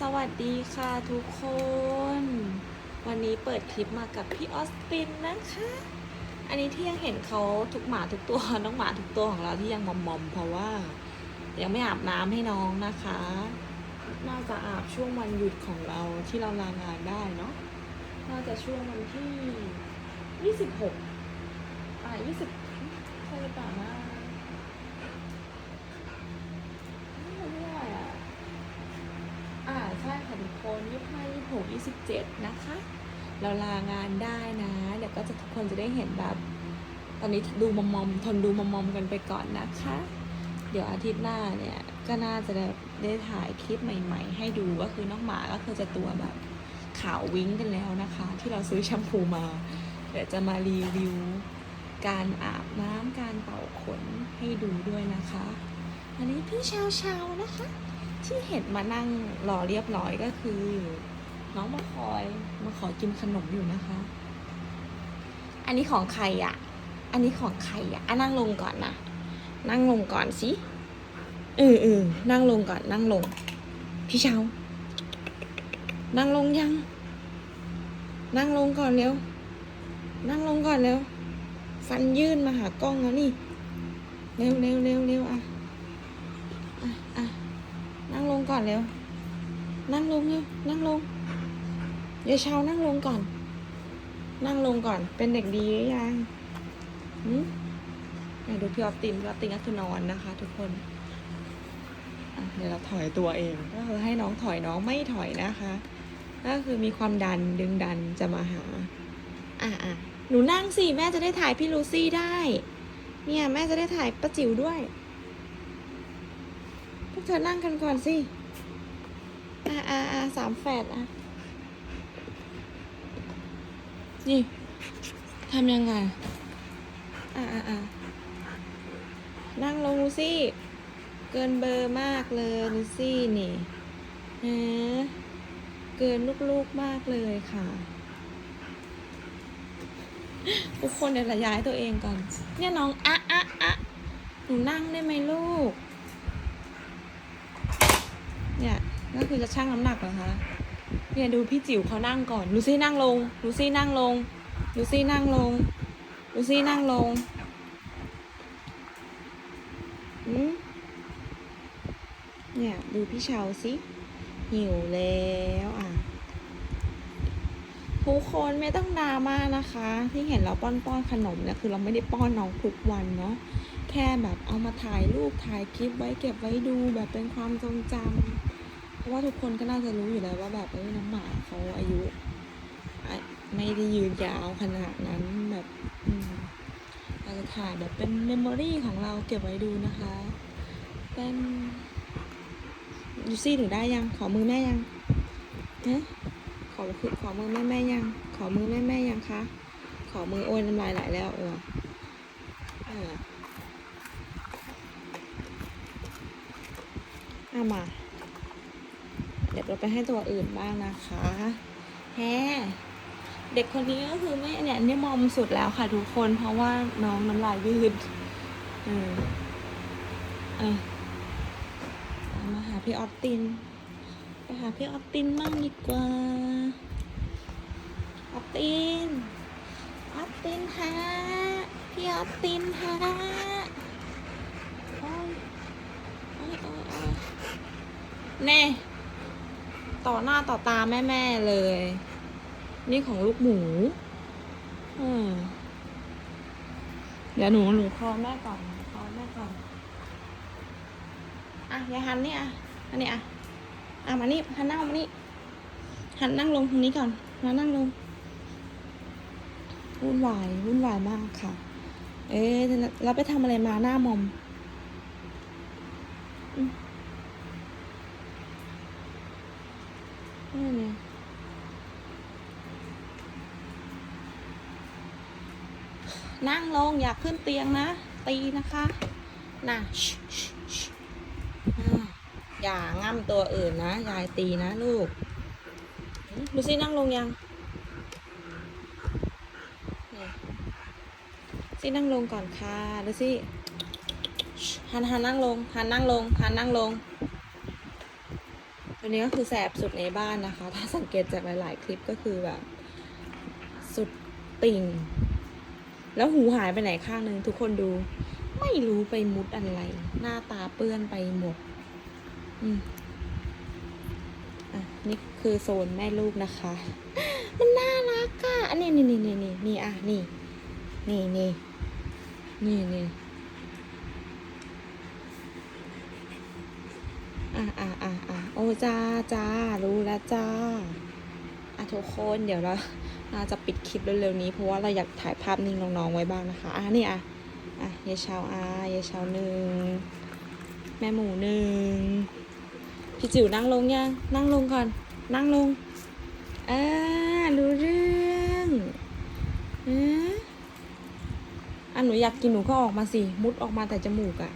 สวัสดีค่ะทุกคน วันนี้เปิดคลิปมากับพี่ออสตินนะคะ อันนี้ที่ยังเห็นเขาทุกหมาทุกตัวน้องหมาทุกตัวของเราที่ยังมอมๆเพราะว่า ยังไม่อาบน้ำให้น้องนะคะ น่าจะอาบช่วงวันหยุดของเราที่เราลางานได้เนาะน่าจะช่วงวันที่26อ่า20ใช่หรือเปล่านะวันที่เท่าไหร่อะ อ่าใช่ค่ะทุกคนยี่ห้า ยี่หกยี่สิบเจ็ดนะคะ เราลางานได้นะ เดี๋ยวก็จะทุกคนจะได้เห็นแบบ ตอนนี้ดูมอมมอมทนดูมอมมอมกันไปก่อนนะคะ เดี๋ยวอาทิตย์หน้าเนี่ยก็น่าจะได้ได้ถ่ายคลิปใหม่ ๆ ให้ดูก็คือน้องหมาก็คือจะตัวแบบขาววิ้งกันแล้วนะคะ ที่เราซื้อแชมพูมา เดี๋ยวจะมารีวิวการอาบน้ำการเป่าขนให้ดูด้วยนะคะ อันนี้พี่ชาวชาวนะคะ ที่เห็นมานั่งรอเรียบร้อยก็คือ น้องมาคอยมาขอกินขนมอยู่นะคะ อันนี้ของใครอะ่ะ อันนี้ของใครอะ่ะอะนั่งลงก่อนนะนั่งลงก่อนสิเออเออนั่งลงก่อนนั่งลง พี่เชานั่งลงยัง นั่งลงก่อนเร็ว นั่งลงก่อนเร็ว ฟันยื่นมาหากล้องแล้วนี่ เร็วเร็วเร็วเร็วอะอะอะนั่งลงก่อนเร็ว นั่งลงเร็ว นั่งลง เดี๋ยวเช้านั่งลงก่อน นั่งลงก่อน เป็นเด็กดีหรือยังหืมอะดูพี่ออฟตินพี่ออฟตินก็คือนอนนะคะ ทุกคนเดี๋ยวเราถอยตัวเอง ก็คือให้น้องถอยน้องไม่ถอยนะคะ ก็คือมีความดันดึงดันจะมาหา อะอะหนูนั่งสิแม่จะได้ถ่ายพี่ลูซี่ได้ เนี่ยแม่จะได้ถ่ายป้าจิ๋วด้วย พวกเธอนั่งกันก่อนสิ อ่าอ่าอ่าสามแฝดอะ นี่ทำยังไง อ่าอ่าอ่านั่งลงดูสิเกินเบอร์มากเลยดูสินี่ฮะเกินลูกๆมากเลยค่ะ ทุกคนเดี๋ยวระย้ายตัวเองก่อน เนี่ยน้องอะอะอะหนูนั่งได้ไหมลูก เนี่ย ก็คือจะชั่งน้ำหนักเหรอคะ เนี่ยดูพี่จิ๋วเขานั่งก่อน ลูซี่นั่งลง ลูซี่นั่งลง ลูซี่นั่งลง ลูซี่นั่งลงอืมเนี่ยดูพี่เชาสิหิวแล้วอะทุกคนไม่ต้องดราม่านะคะ ที่เห็นเราป้อนป้อนขนมเนี่ยคือเราไม่ได้ป้อนน้องทุกวันเนาะแค่แบบเอามาถ่ายรูปถ่ายคลิปไว้เก็บไว้ดูแบบเป็นความทรงจำ ราะว่าทุกคนก็น่าจะรู้อยู่แล้วว่าแบบเอ้ยน้องหมาเขาอายุ ไม่ได้ยืนยาวขนาดนั้นแบบเราจะถ่ายแบบเป็นเมมโมรี่ของเราเก็บไว้ดูนะคะ เป็นยูซี่ถึงได้ยัง ขอมือแม่ยังฮะขอคือขอมือแม่แม่ยัง ขอมือแม่แม่ยังคะ ขอมือโอ้ยน้ำลายไหลแล้วเออเออเอามา ดี๋ยวเราไปให้ตัวอื่นบ้างนะคะแฮเด็กคนนี้ก็คือแม่เนี่ยนี่มอมสุดแล้วค่ะทุกคนเพราะว่าน้องน้ำลายยืดออเออเอามาหาพี่ออฟตินไปหาพี่ออฟตินมั่งดีกว่าออฟตินออฟตินฮะพี่ออฟตินฮะโอ้ยโอ้ยโอ้ยโอ้ยแน่ ต่อหน้าต่อตาแม่แม่ๆเลย นี่ของลูกหมู อืมเดี๋ยวหนูหนูคอแม่ก่อนคอแม่ก่อน อะยายหันนี่อะอันนี้อะอะมานี่หันหน้ามานี่หันนั่งลงตรงนี้ก่อนมานั่งลงวุ่นวายวุ่นวายมากค่ะ เอ๊ะเราไปทำอะไรมาหน้ามอม อืมนี่เนี่ย นั่งลงอย่าขึ้นเตียงนะ ตีนะคะน่ะอย่าง่ำตัวอื่นนะ ยายตีนะลูก ดูสินั่งลงยังซี่นั่งลงก่อนค่ะดูสิหันหันนั่งลงหันนั่งลงหันนั่งลงอันนี้ก็คือแสบสุดในบ้านนะคะ ถ้าสังเกตจากหลาย ๆ คลิปก็คือแบบ สุดติ่ง แล้วหูหายไปไหนข้างหนึ่งทุกคนดู ไม่รู้ไปมุดอะไร หน้าตาเปื้อนไปหมด อืมอะนี่คือโซนแม่ลูกนะคะ มันน่ารักอะอันนี้นี่นี่นี่นี่นี่อะนี่ นี่นี่นี่นี่อะอะอะอะโอ้จ้าจ้ารู้แล้วจ้าอะทุกคนเดี๋ยวเรา เราจะปิดคลิปเร็วๆนี้เพราะว่าเราอยากถ่ายภาพนิ่งน้องๆไว้บ้างนะคะอะนี่อะอะยายเชาอะยายเชาหนึ่งแม่หมูหนึ่งพี่จิ๋วนั่งลงยังนั่งลงก่อน นั่งลงอ่ารู้เรื่องอ่าอะหนูอยากกินหนูก็ออกมาสิ มุดออกมาแต่จมูกอะ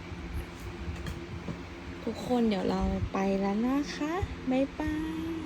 ทุกคนเดี๋ยวเราไปแล้วนะคะ บ๊ายบาย